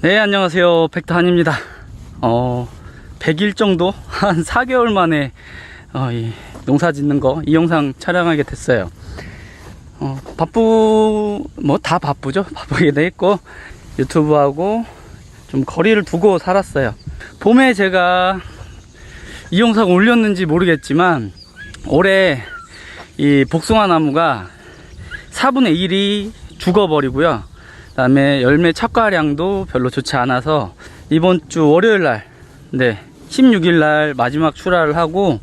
네, 안녕하세요. 백탄입니다. 어, 100일 정도? 한 4개월 만에, 어, 이 농사 짓는 거, 이 영상 촬영하게 됐어요. 어, 바쁘, 뭐 다 바쁘죠? 바쁘게 돼 있고, 유튜브하고 좀 거리를 두고 살았어요. 봄에 제가 이 영상 올렸는지 모르겠지만, 올해 이 복숭아 나무가 4분의 1이 죽어버리고요. 그다음에 열매 착과량도 별로 좋지 않아서 이번 주 월요일 날, 네, 16일 날 마지막 출하를 하고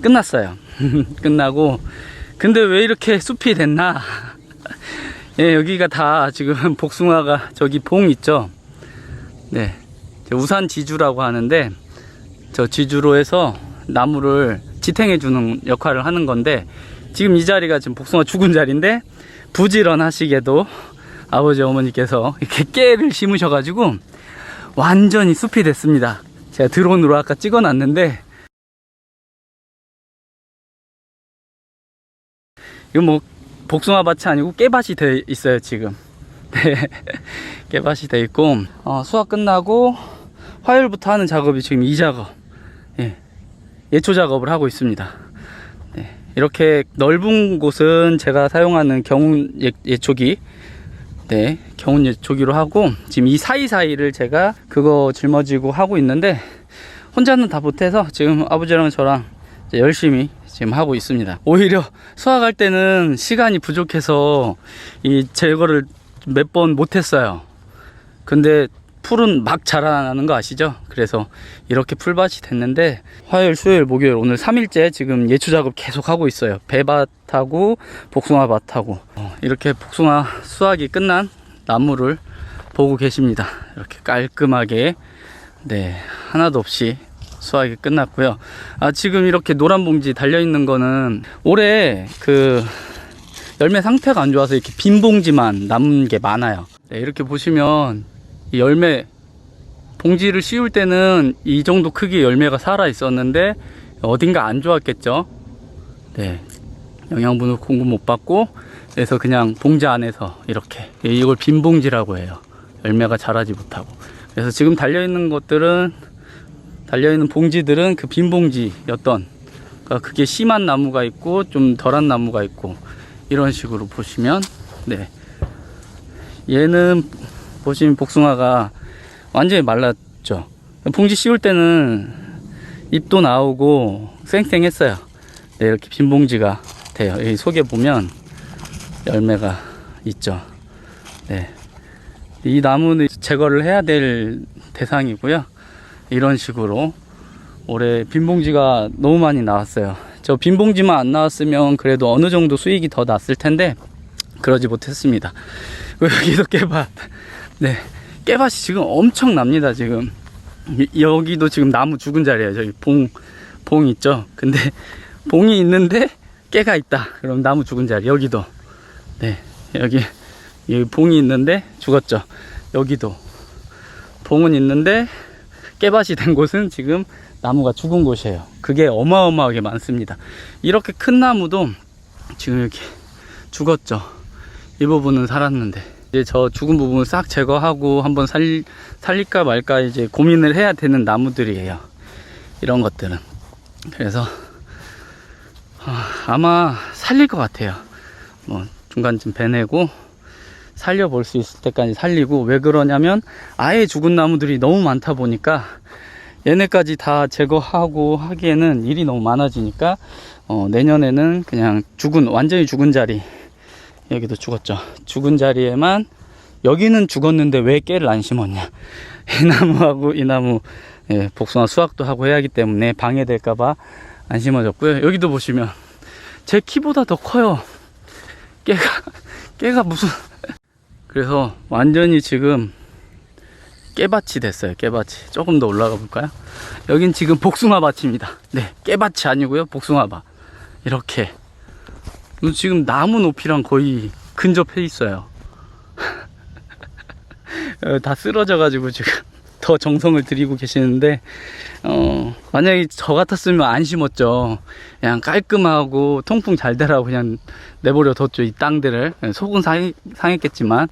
끝났어요. 끝나고 근데 왜 이렇게 숲이 됐나? 예, 여기가 다 지금 복숭아가 저기 봉 있죠. 네, 저 우산 지주라고 하는데 저 지주로 해서 나무를 지탱해 주는 역할을 하는 건데 지금 이 자리가 지금 복숭아 죽은 자리인데 부지런하시게도 아버지 어머니께서 이렇게 깨를 심으셔가지고 완전히 숲이 됐습니다. 제가 드론으로 아까 찍어놨는데 이거 뭐 복숭아 밭이 아니고 깨밭이 돼 있어요 지금. 네, 깨밭이 돼 있고 어, 수학 끝나고 화요일부터 하는 작업이 지금 이 작업, 예, 예초 작업을 하고 있습니다. 네, 이렇게 넓은 곳은 제가 사용하는 경운 예, 예초기 네, 경운 예초기로 하고 지금 이 사이사이를 제가 그거 짊어지고 하고 있는데 혼자는 다 못해서 지금 아버지랑 저랑 열심히 지금 하고 있습니다. 오히려 수학할 때는 시간이 부족해서 이 제거를 몇 번 못했어요. 근데 풀은 막 자라나는 거 아시죠? 그래서 이렇게 풀밭이 됐는데 화요일, 수요일, 목요일 오늘 3일째 지금 예초 작업 계속 하고 있어요. 배밭하고 복숭아밭하고 어, 이렇게 복숭아 수확이 끝난 나무를 보고 계십니다. 이렇게 깔끔하게 네 하나도 없이 수확이 끝났고요. 아 지금 이렇게 노란 봉지 달려 있는 거는 올해 그 열매 상태가 안 좋아서 이렇게 빈 봉지만 남은 게 많아요. 네, 이렇게 보시면 이 열매 봉지를 씌울 때는 이 정도 크기 열매가 살아 있었는데 어딘가 안 좋았겠죠. 네. 영양분을 공급 못 받고 그래서 그냥 봉지 안에서 이렇게 예, 이걸 빈 봉지라고 해요. 열매가 자라지 못하고. 그래서 지금 달려 있는 것들은 달려 있는 봉지들은 그 빈 봉지였던 그러니까 그게 심한 나무가 있고 좀 덜한 나무가 있고 이런 식으로 보시면 네. 얘는 보시면 복숭아가 완전히 말랐죠. 봉지 씌울 때는 잎도 나오고 쌩쌩했어요. 네, 이렇게 빈 봉지가 돼요. 여기 속에 보면 열매가 있죠. 네. 이 나무는 제거를 해야 될 대상이고요. 이런 식으로 올해 빈 봉지가 너무 많이 나왔어요. 저 빈 봉지만 안 나왔으면 그래도 어느 정도 수익이 더 났을 텐데 그러지 못했습니다. 여기도 깨밭. 네. 깨밭이 지금 엄청납니다, 지금. 이- 여기도 지금 나무 죽은 자리에요. 저기 봉, 봉 있죠? 근데 봉이 있는데 깨가 있다. 그럼 나무 죽은 자리. 여기도. 네. 여기, 여기 봉이 있는데 죽었죠. 여기도. 봉은 있는데 깨밭이 된 곳은 지금 나무가 죽은 곳이에요. 그게 어마어마하게 많습니다. 이렇게 큰 나무도 지금 이렇게 죽었죠. 이 부분은 살았는데 이제 저 죽은 부분을 싹 제거하고 한번 살, 살릴까 말까 이제 고민을 해야 되는 나무들이에요. 이런 것들은. 그래서 아, 아마 살릴 것 같아요. 뭐 중간쯤 베내고 살려볼 수 있을 때까지 살리고 왜 그러냐면 아예 죽은 나무들이 너무 많다 보니까 얘네까지 다 제거하고 하기에는 일이 너무 많아지니까 어, 내년에는 그냥 죽은 완전히 죽은 자리 여기도 죽었죠. 죽은 자리에만 여기는 죽었는데 왜 깨를 안 심었냐? 이 나무하고 이 나무 예, 복숭아 수확도 하고 해야 하기 때문에 방해될까봐 안 심어졌고요. 여기도 보시면 제 키보다 더 커요. 깨가 깨가 무슨 그래서 완전히 지금 깨밭이 됐어요. 깨밭이 조금 더 올라가 볼까요? 여긴 지금 복숭아 밭입니다. 네, 깨밭이 아니고요. 복숭아 밭 이렇게 지금 나무 높이랑 거의 근접해 있어요. 어, 다 쓰러져 가지고 지금 더 정성을 들이고 계시는데, 어, 만약에 저 같았으면 안 심었죠. 그냥 깔끔하고 통풍 잘 되라고 그냥 내버려 뒀죠. 이 땅들을. 속은 상했, 상했겠지만,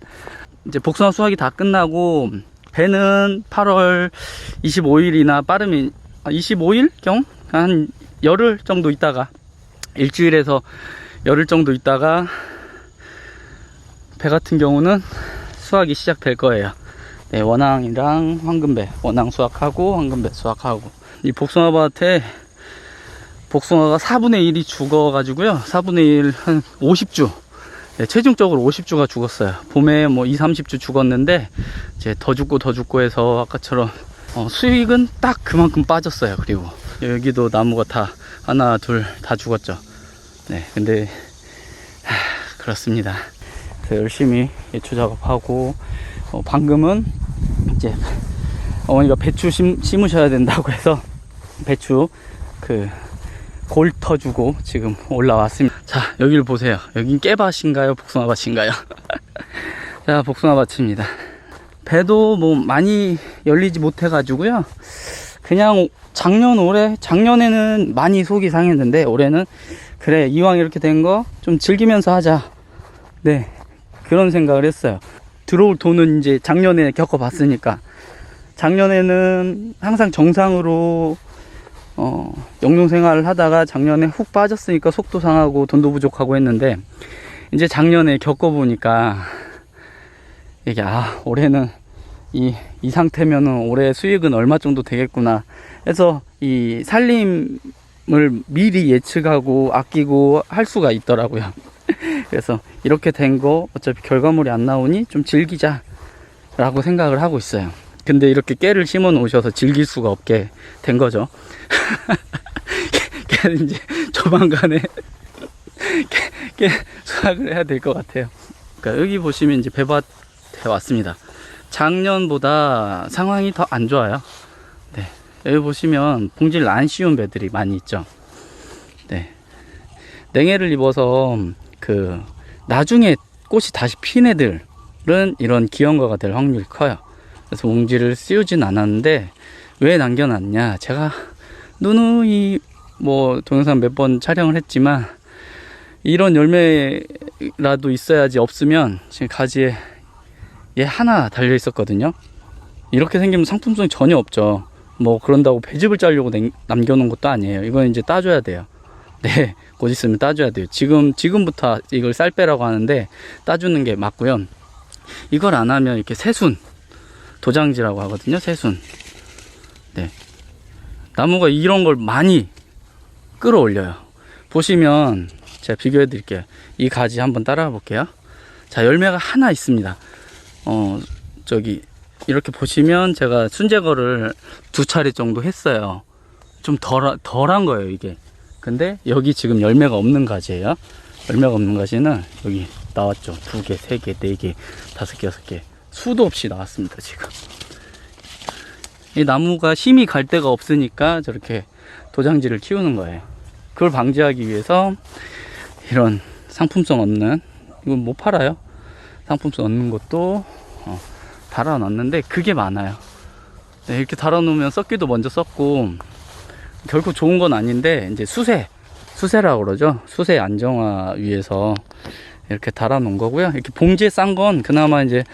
이제 복숭아 수확이 다 끝나고, 배는 8월 25일이나 빠르면 25일경 한 열흘 정도 있다가 일주일에서 열흘 정도 있다가 배 같은 경우는 수확이 시작될 거예요. 네, 원앙이랑 황금배, 원앙 수확하고 황금배 수확하고 이 복숭아밭에 복숭아가 4분의 1이 죽어 가지고요. 4분의 1 한 50주. 네, 최종적으로 50주가 죽었어요. 봄에 뭐 2, 30주 죽었는데 이제 더 죽고 더 죽고 해서 아까처럼 어, 수익은 딱 그만큼 빠졌어요. 그리고 여기도 나무가 다 하나, 둘 다 죽었죠. 네, 근데 하, 그렇습니다. 그래서 열심히 예초 작업하고 어, 방금은 이제 어머니가 배추 심, 심으셔야 된다고 해서 배추 그 골 터 주고 지금 올라왔습니다. 자, 여기를 보세요. 여긴 깨밭인가요? 복숭아밭인가요? 자, 복숭아밭입니다. 배도 뭐 많이 열리지 못해가지고요. 그냥 작년 올해 작년에는 많이 속이 상했는데 올해는 그래 이왕 이렇게 된 거 좀 즐기면서 하자. 네 그런 생각을 했어요. 들어올 돈은 이제 작년에 겪어봤으니까 작년에는 항상 정상으로 어, 영농 생활을 하다가 작년에 훅 빠졌으니까 속도 상하고 돈도 부족하고 했는데 이제 작년에 겪어보니까 이게 아 올해는 이, 이 상태면은 올해 수익은 얼마 정도 되겠구나 해서 이 살림을 미리 예측하고 아끼고 할 수가 있더라고요. 그래서 이렇게 된 거 어차피 결과물이 안 나오니 좀 즐기자 라고 생각을 하고 있어요. 근데 이렇게 깨를 심어 놓으셔서 즐길 수가 없게 된 거죠. 깨- 깨는 이제 조만간에 깨, 깨 수확을 해야 될 것 같아요. 그러니까 여기 보시면 이제 배밭에 왔습니다. 작년보다 상황이 더 안 좋아요. 네. 여기 보시면 봉지를 안 씌운 배들이 많이 있죠. 네. 냉해를 입어서 그 나중에 꽃이 다시 핀 애들은 이런 기형과가 될 확률이 커요. 그래서 봉지를 씌우진 않았는데 왜 남겨놨냐? 제가 누누이 뭐 동영상 몇 번 촬영을 했지만 이런 열매라도 있어야지 없으면 지금 가지에 얘 하나 달려 있었거든요. 이렇게 생기면 상품성이 전혀 없죠. 뭐 그런다고 배즙을 짜려고 냉- 남겨놓은 것도 아니에요. 이건 이제 따줘야 돼요. 네, 곧 있으면 따줘야 돼요. 지금 지금부터 이걸 쌀 빼라고 하는데 따주는 게 맞고요. 이걸 안 하면 이렇게 새순 도장지라고 하거든요. 새순. 네, 나무가 이런 걸 많이 끌어올려요. 보시면 제가 비교해 드릴게요. 이 가지 한번 따라가 볼게요. 자, 열매가 하나 있습니다. 어, 저기, 이렇게 보시면 제가 순제거를 두 차례 정도 했어요. 좀 덜, 덜한 거예요, 이게. 근데 여기 지금 열매가 없는 가지예요. 열매가 없는 가지는 여기 나왔죠. 두 개, 세 개, 네 개, 다섯 개, 여섯 개. 수도 없이 나왔습니다, 지금. 이 나무가 힘이 갈 데가 없으니까 저렇게 도장지를 키우는 거예요. 그걸 방지하기 위해서 이런 상품성 없는, 이건 못 팔아요. 상품성 없는 것도 어, 달아놨는데 그게 많아요. 네, 이렇게 달아놓으면 썩기도 먼저 썩고 결국 좋은 건 아닌데 이제 수세 수세라고 그러죠. 수세 안정화 위해서 이렇게 달아 놓은 거고요. 이렇게 봉지에 싼 건 그나마 이제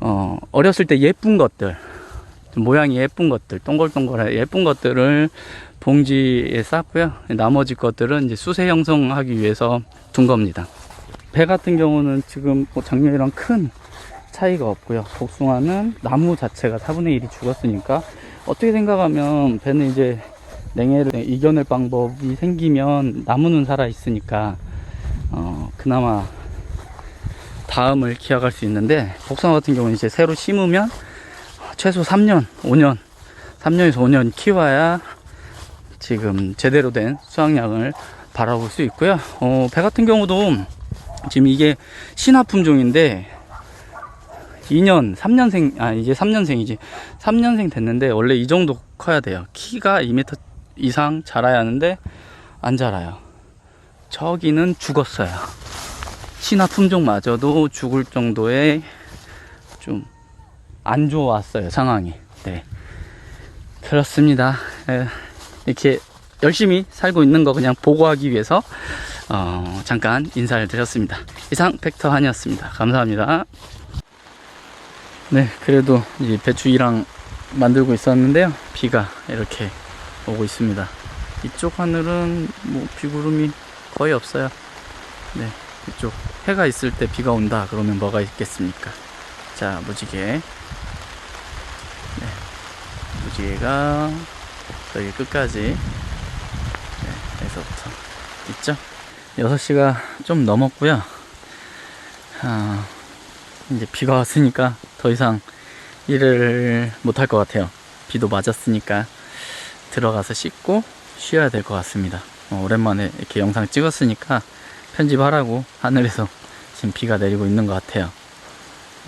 어, 어렸을 때 예쁜 것들 좀 모양이 예쁜 것들 동글동글한 예쁜 것들을 봉지에 쌌고요. 나머지 것들은 이제 수세 형성하기 위해서 둔 겁니다. 배 같은 경우는 지금 뭐 작년이랑 큰 차이가 없고요. 복숭아는 나무 자체가 4분의 1이 죽었으니까 어떻게 생각하면 배는 이제 냉해를 이겨낼 방법이 생기면 나무는 살아 있으니까 어 그나마 다음을 기약할 수 있는데 복숭아 같은 경우는 이제 새로 심으면 최소 3년, 5년, 3년에서 5년 키워야 지금 제대로 된 수확량을 바라볼 수 있고요. 어, 배 같은 경우도 지금 이게 신화 품종인데 2년, 3년생, 아, 이제 3년생이지. 3년생 됐는데, 원래 이 정도 커야 돼요. 키가 2m 이상 자라야 하는데, 안 자라요. 저기는 죽었어요. 신화 품종마저도 죽을 정도의 좀 안 좋았어요, 상황이. 네. 그렇습니다. 에, 이렇게 열심히 살고 있는 거 그냥 보고하기 위해서, 어, 잠깐 인사를 드렸습니다. 이상 팩터 한이었습니다. 감사합니다. 네, 그래도 이 배추 이랑 만들고 있었는데요. 비가 이렇게 오고 있습니다. 이쪽 하늘은 뭐 비구름이 거의 없어요. 네, 이쪽 해가 있을 때 비가 온다 그러면 뭐가 있겠습니까? 자, 무지개. 네, 무지개가 저기 끝까지 네, 에서부터 있죠. 6시가 좀 넘었고요. 아, 이제 비가 왔으니까 더 이상 일을 못할 것 같아요. 비도 맞았으니까 들어가서 씻고 쉬어야 될 것 같습니다. 어, 오랜만에 이렇게 영상 찍었으니까 편집하라고 하늘에서 지금 비가 내리고 있는 것 같아요.